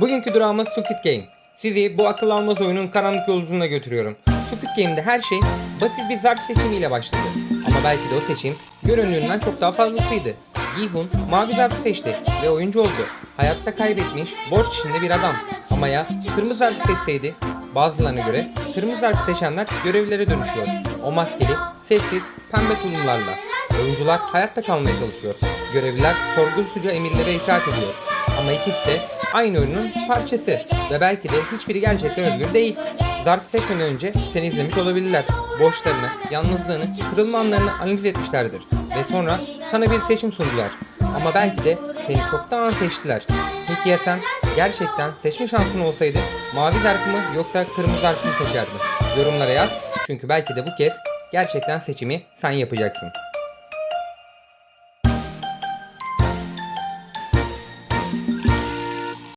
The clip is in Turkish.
Bugünkü durağımız Squid Game. Sizi bu akıl almaz oyunun karanlık yolculuğuna götürüyorum. Squid Game'de her şey basit bir zarf seçimiyle başladı. Ama belki de o seçim göründüğünden çok daha fazlasıydı. Gi-hun mavi zarfı seçti ve oyuncu oldu. Hayatta kaybetmiş, borç içinde bir adam. Ama ya kırmızı zarfı seçseydi? Bazılarına göre kırmızı zarfı seçenler görevlilere dönüşüyor. O maskeli, sessiz, pembe tulumlarla. Oyuncular hayatta kalmaya çalışıyor. Görevliler sorgusuzca emirlere itaat ediyor. Ama ikisi de aynı oyunun parçası ve belki de hiçbiri gerçekten özgür değil. Zarfı seçmeden önce seni izlemiş olabilirler. Boşlarını, yalnızlığını, kırılma anlarını analiz etmişlerdir. Ve sonra sana bir seçim sundular. Ama belki de seni çoktan seçtiler. Peki ya sen gerçekten seçme şansın olsaydı mavi zarfı mı yoksa kırmızı zarfı mı seçerdin? Yorumlara yaz çünkü belki de bu kez gerçekten seçimi sen yapacaksın.